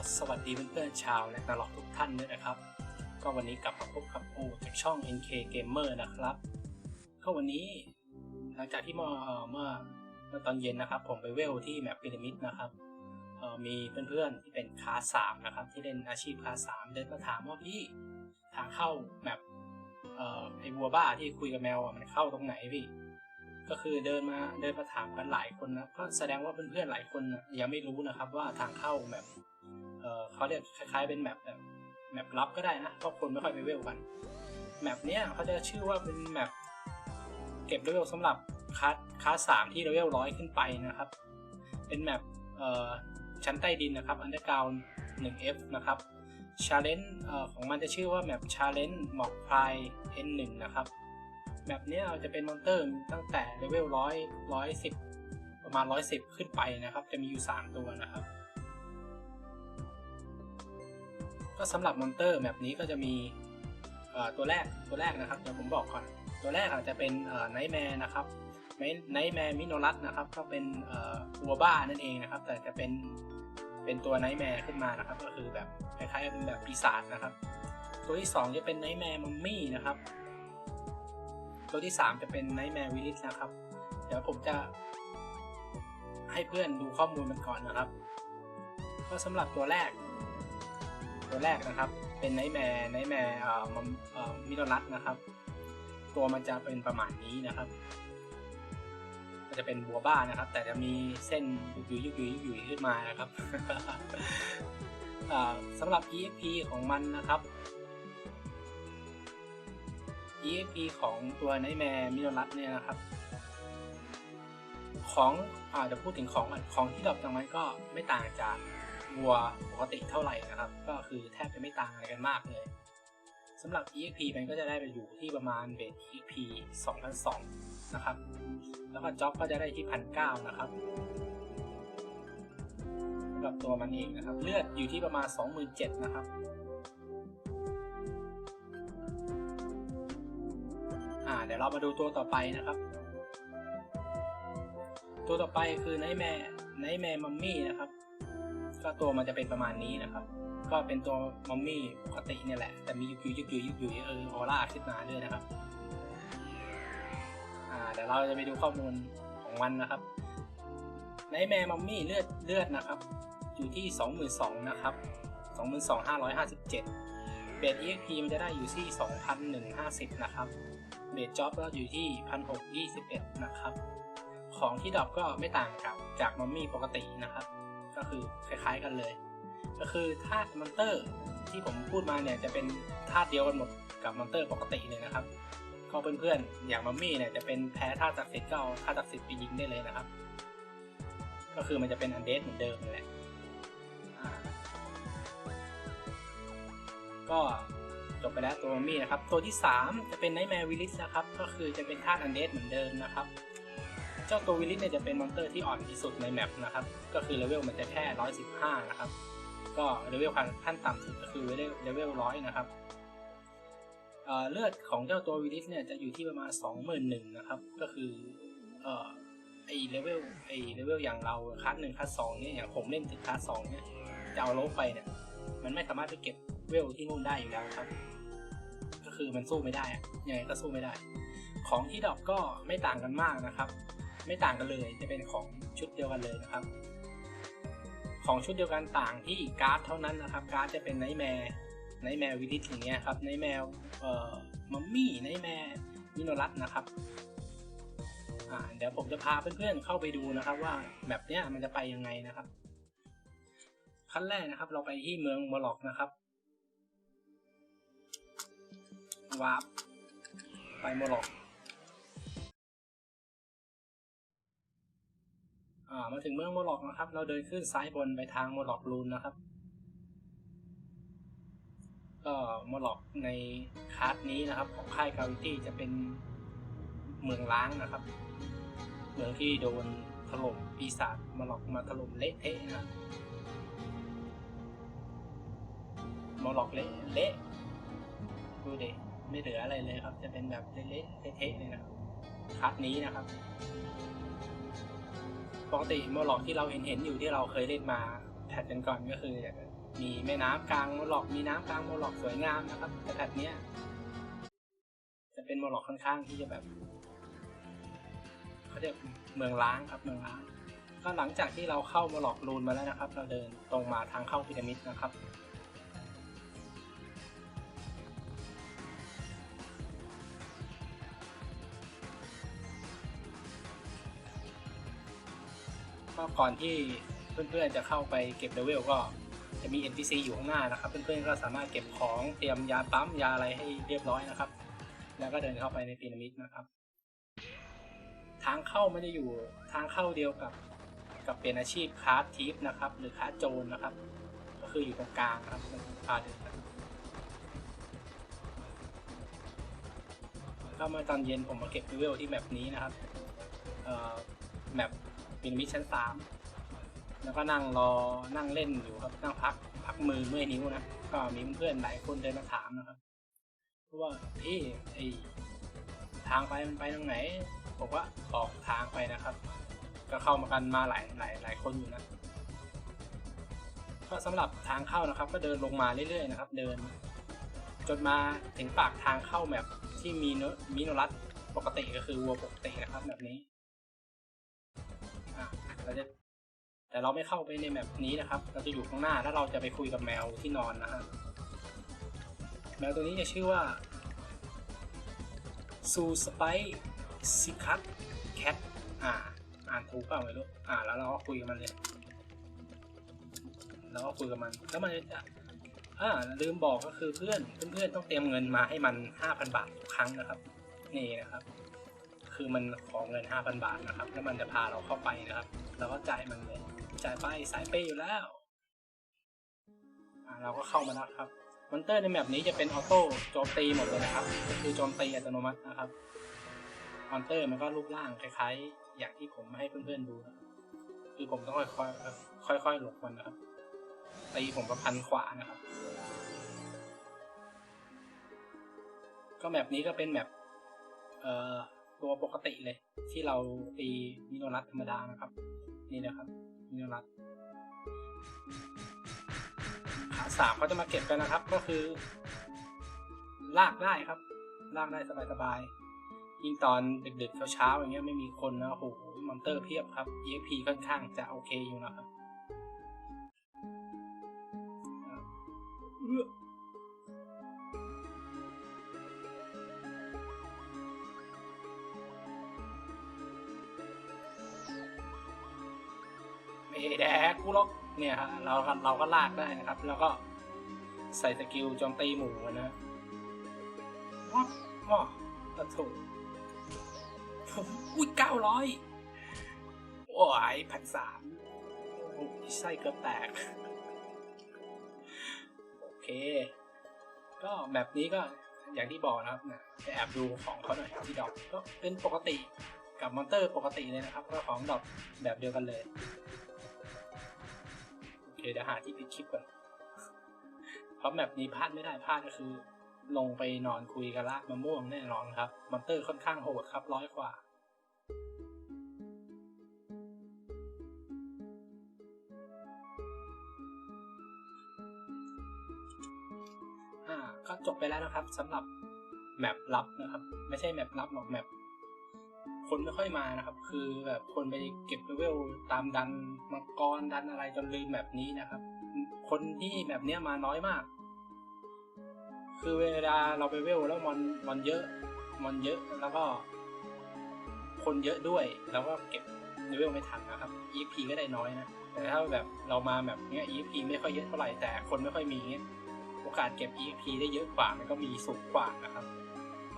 ็สวัสดีเพื่อนๆชาวและนาล็อกทุกท่านด้วยนะครับ ก็วันนี้กลับมาพบกับโอจากช่อง NK Gamer นะครับ ก็วันนี้หลังจากที่เมื่อเมื่อเมื่อตอนเย็นนะครับ ผมไปเวลที่แมปพีระมิดนะครับเอ่อมีเพื่อนๆที่เป็นคลาสสามนะครับ ที่เล่นอาชีพคลาสสามเดินมาถามว่าพี่ทางเข้าแมปเอ่อไอวัวบ้าที่คุยกับแมวมันเข้าตรงไหนพี่ก็คือเดินมาเดินมาถามกันหลายคนนะก็แสดงว่าเพื่อนๆหลายคนยังไม่รู้นะครับว่าทางเข้าแบบ เออเขาเรียกคล้ายๆเป็นแมปแบบแมปลับก็ได้นะเพราะคนไม่ค่อยไปเวลกันแมปเนี้ยเขาจะชื่อว่าเป็นแมปเก็บเลเวลสำหรับคาสคาสสามที่เลเวลร้อยขึ้นไปนะครับ เป็นแมปเอ่อชั้นใต้ดินนะครับ Underground 1F นะครับชาเลนจ์ของมันจะชื่อว่าแมปชาเลนจ์หมอกพาย N1 นะครับแบบเนี้ยจะเป็นมอนเตอร์ตั้งแต่เลเวลร้อยร้อยสิบประมาณร้อยสิบขึ้นไปนะครับ จะมีอยู่สามตัวนะครับ ก็สำหรับมอนเตอร์แบบนี้ก็จะมีตัวแรกตัวแรกนะครับเดี๋ยวผมบอกก่อน ตัวแรกอาจจะเป็นไนท์แมร์นะครับไนท์แมร์มิโนรัสนะครับก็เป็นอัวบ้านั่นเองนะครับ แต่จะเป็นเป็นตัวไนท์แมร์ขึ้นมานะครับ ก็คือแบบคล้ายๆเป็นแบบปีศาจนะครับ ตัวที่สองจะเป็นไนท์แมร์มัมมี่นะครับ ตัวที่ 3 จะเป็น Nightmare Village นะครับ เดี๋ยวผมจะให้เพื่อนดูข้อมูลมันก่อนนะครับ ก็สำหรับตัวแรก ตัวแรกนะครับ เป็น Nightmare Nightmare เอ่อมัมเอ่อมิโนรัสนะครับ ตัวมันจะเป็นประมาณนี้นะครับ มันจะเป็นบัวบ้านะครับ แต่จะมีเส้นยุกยุยยุกยุยยุกยุยขึ้นมานะครับสำหรับ EXP ของมันนะครับ EXP ของตัวไนแมร์มิโนรัสเนี่ยนะครับของอาจะพูดถึงของก่อนของที่ดรอปจากมันก็ไม่ต่างจาก วัวปกติเท่าไหร่นะครับ ก็คือแทบจะไม่ต่างอะไรกันมากเลยสำหรับ EXP มันก็จะได้ไปอยู่ที่ประมาณเบส EXP 2002 นะครับ แล้วก็จ็อบก็จะได้ที่ 1,900 นะครับสำหรับตัวมันเองนะครับ เลือดอยู่ที่ประมาณ 27,000 นะครับอ่าเดี๋ยวเรามาดูตัวต่อไปนะครับ ตัวต่อไปคือไนแมร์ไนแมร์มัมมี่นะครับ ก็ตัวมันจะเป็นประมาณนี้นะครับ ก็เป็นตัวมัมมี่ปกติเนี่ยแหละ แต่มียุกยุยยุกยุยยุกยุยเออออร่าขึ้นมาด้วยนะครับ อ่าเดี๋ยวเราจะไปดูข้อมูลของมันนะครับไนแมร์มัมมี่เลือดเลือดนะครับ อยู่ที่ 22,000นะครับ22,557เบส EXP มันจะได้อยู่ที่ 2,150 นะครับ เบสจ็อบก็อยู่ที่ 1,621 นะครับ ของที่ดรอปก็ไม่ต่างกับจากมัมมี่ปกตินะครับ ก็คือคล้าย ๆกันเลย ก็คือธาตุมอนเตอร์ที่ผมพูดมาเนี่ยจะเป็นธาตุเดียวกันหมดกับมอนเตอร์ปกติเลยนะครับก็เพื่อนๆอย่างมัมมี่เนี่ยจะเป็นแพ้ธาตุศักดิ์สิทธิ์ก็เอาธาตุศักดิ์สิทธิ์ไปยิงได้เลยนะครับ ก็คือมันจะเป็นอันเดสเหมือนเดิมนั่แหละก็จบไปแล้วตัวมัมมี่นะครับ ตัวที่ 3 จะเป็นไนท์แมร์วิลิสนะครับ ก็คือจะเป็นธาตุอันเดสเหมือนเดิมนะครับ เจ้าตัววิลิสเนี่ยจะเป็นมอนเตอร์ที่อ่อนที่สุดในแมปนะครับ ก็คือเลเวลมันจะแค่ 115 นะครับ ก็เลเวลขั้นต่ำสุดก็คือเลเวลเลเวลร้อยนะครับเเลือดของเจ้าตัววิลิสเนี่ยจะอยู่ที่ประมาณ 21,000นะครับ ก็คือเอ่อไอเลเวลไอเลเวลอย่างเราคัสหนึ่งคัสสองเนี่ยอย่างผมเล่นถึงคัสสองเนี่ยจะเอาโลไปเนี่ยมันไม่สามารถไปเก็บเวลที่นู่นได้อยู่แล้วครับ ก็คือมันสู้ไม่ได้อะยังไงก็สู้ไม่ได้ ของที่ดรอปก็ไม่ต่างกันมากนะครับ ไม่ต่างกันเลย จะเป็นของชุดเดียวกันเลยนะครับ ของชุดเดียวกันต่างที่การ์ดเท่านั้นนะครับ การ์ดจะเป็นไนท์แมร์ไนท์แมร์วิลิสอย่างเงี้ยครับไนท์แมวเอ่อมัมมี่ไนท์แมร์มิโนรัสนะครับอ่าเดี๋ยวผมจะพาเพื่อนๆเข้าไปดูนะครับ ว่าแบบเนี้ยมันจะไปยังไงนะครับ ขั้นแรกนะครับ เราไปที่เมืองมอลล็อกนะครับวาร์ปไปโมล็อก มาถึงเมืองโมล็อกนะครับ เราเดินขึ้นซ้ายบนไปทางโมล็อกรูนนะครับ ก็โมล็อกในคาร์ดนี้นะครับ ของค่ายกาวิตี้จะเป็นเมืองล้างนะครับ เมืองที่โดนถล่มปีศาจโมล็อกมาถล่มเละเทะนะโมล็อกเละเละดูเด็ไม่เหลืออะไรเลยครับ จะเป็นแบบเละเทะเลยนะครับคัดนี้นะครับ ปกติโมล็อกที่เราเห็นเห็นอยู่ที่เราเคยเล่นมาแพทกันก่อนก็คือ มีแม่น้ำกลางโมล็อกมีน้ำกลางโมล็อกสวยงามนะครับแต่แพทเนี้ยจะเป็นโมล็อกค่อนข้างที่จะแบบเขาเรียกเมืองล้างครับเมืองล้าง ก็หลังจากที่เราเข้าโมล็อกรูนมาแล้วนะครับ เราเดินตรงมาทางเข้าพีระมิดนะครับ ก็ก่อนที่เพื่อนๆจะเข้าไปเก็บเลเวลก็จะมี NPC อยู่ข้างหน้านะครับ เพื่อนๆก็สามารถเก็บของเตรียมยาปั๊มยาอะไรให้เรียบร้อยนะครับ แล้วก็เดินเข้าไปในพีระมิดนะครับ ทางเข้าไม่ได้อยู่ทางเข้าเดียวกับกับเป็นอาชีพค้าทิปนะครับ หรือค้าโจรนะครับ ก็คืออยู่ตรงกลางครับมันพาเดินเข้ามาตอนเย็นผมมาเก็บเลเวลที่แมปนี้นะครับแมป พีระมิดชั้นสามแล้วก็นั่งรอนั่งเล่นอยู่ครับนั่งพัก พักมือเมื่อยนิ้วนะก็มีเพื่อนหลายคนเดินมาถามนะครับว่าเอ๊ะไอทางไปมันไปทางไหนผมว่าออกทางไปนะครับ ก็เข้ามากันมาหลายหลายหลายคนอยู่นะก็สำหรับทางเข้านะครับ ก็เดินลงมาเรื่อยๆนะครับ เดิน จนมาถึงปากทางเข้าแมปที่มีเนมิโนรัสปกติก็คือวัวปกตินะครับแบบนี้ เราจะแต่เราไม่เข้าไปในแมปนี้นะครับ เราจะอยู่ข้างหน้าแล้วเราจะไปคุยกับแมวที่นอนนะฮะ แมวตัวนี้จะชื่อว่าซูสไปซิคัตแคทอ่า อ่านถูกเปล่าไม่รู้ อ่า แล้วเราก็คุยกับมันเลย แล้วก็คุยกับมัน แล้วมันจะอ่า ลืมบอกก็คือเพื่อน เพื่อนๆต้องเตรียมเงินมาให้มันห้าพันบาททุกครั้งนะครับ นี่นะครับ คือมันขอเงินห้าพันบาทนะครับ แล้วมันจะพาเราเข้าไปนะครับ แล้วก็จ่ายมันเลยจ่ายไปสายเปย์อยู่แล้วเราก็เข้ามาแล้วครับมอนเตอร์ในแมปนี้จะเป็นออโต้โจมตีหมดเลยนะครับ ก็คือโจมตีอัตโนมัตินะครับมอนเตอร์มันก็รูปร่างคล้ายๆ อย่างที่ผมให้เพื่อนๆดูนะคือผมต้องค่อยๆค่อยๆหลบมันนะครับตีผมประพันขวานะครับ ก็แมปนี้ก็เป็นแมปเอ่อตัวปกติเลย ที่เราตีมิโนรัตธรรมดานะครับ นี่นะครับมิโนรัตขาสามเขาจะมาเก็บกันนะครับ ก็คือ ลากได้ครับ ลากได้สบายๆยิ่งตอนดึกๆเช้าๆอย่างเงี้ยไม่มีคนนะโอ้โหมอนเตอร์เพียบครับ EXP ค่อนข้างจะโอเคอยู่นะครับ ไม่แดกกูหรอกเนี่ยฮะเราเราก็ลากได้นะครับ แล้วก็ใส่สกิลโจมตีหมูนะว้าวกระถูกอุ้ยเก้าร้อยโอ้ยพันสามไส้เกือบแตก โอเค ก็แบบนี้ก็อย่างที่บอกนะครับนะแอบดูของเขาหน่อยที่ดอกก็เป็นปกติกับมอนเตอร์ปกติเลยนะครับก็ของดอกแบบเดียวกันเลย เคเดี๋ยวหาที่ปิดคลิปก่อนเพราะแบบนี้พลาดไม่ได้พลาดก็คือ ลงไปนอนคุยกับลากมะม่วงแน่นอนครับมอนเตอร์ค่อนข้างโหดครับร้อยกว่าอ่าก็จบไปแล้วนะครับสำหรับแมปลับนะครับ ไม่ใช่แมปลับหรอกแมป คนไม่ค่อยมานะครับ คือแบบคนไปเก็บเลเวลตามดันมังกรดันอะไรจนลืมแบบนี้นะครับ คนที่แบบเนี้ยมาน้อยมาก คือเวลาเราไปเวลแล้วมอนมอนเยอะมอนเยอะแล้วก็ คนเยอะด้วยแล้วก็เก็บเลเวลไม่ทันนะครับ EP ก็ได้น้อยนะแต่ถ้าแบบเรามาแบบเนี้ย EP ไม่ค่อยเยอะเท่าไหร่แต่คนไม่ค่อยมีเงี้ยโอกาสเก็บ EP ได้เยอะกว่ามันก็มีสูงกว่านะครับ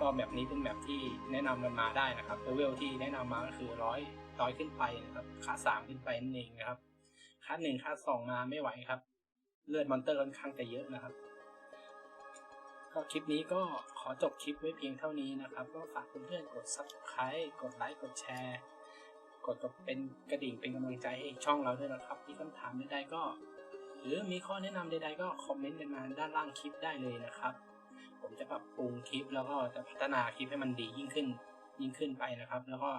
ก็แบบนี้เป็นแบบที่แนะนำกันมาได้นะครับเลเวลที่แนะนำมาก็คือร้อยร้อยขึ้นไปนะครับค่าสามขึ้นไปนั่นเองนะครับค่าหนึ่งค่าสองมาไม่ไหวครับ เลือดมอนเตอร์ค่อนข้างจะเยอะนะครับก็คลิปนี้ก็ขอจบคลิปไว้เพียงเท่านี้นะครับ ก็ฝากเพื่อนๆกด subscribe กดไลค์กดแชร์ กดกเป็นกระดิ่งเป็นกำลังใจให้ช่องเราด้วยนะครับมีคำถามใดๆก็ หรือมีข้อแนะนำใดๆก็คอมเมนต์กันมาด้านล่างคลิปได้เลยนะครับ ผมจะปรับปรุงคลิป แล้วก็จะพัฒนาคลิปให้มันดียิ่งขึ้นยิ่งขึ้นไปนะครับ แล้วก็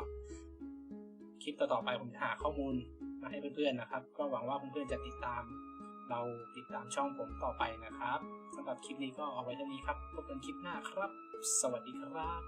คลิปต่อๆไปผมจะหาข้อมูลมาให้เพื่อนๆนะครับ ก็หวังว่าเพื่อนๆจะติดตาม เราติดตามช่องผมต่อไปนะครับสำหรับคลิปนี้ก็เอาไว้เท่านี้ครับพบกันคลิปหน้าครับ สวัสดีครับ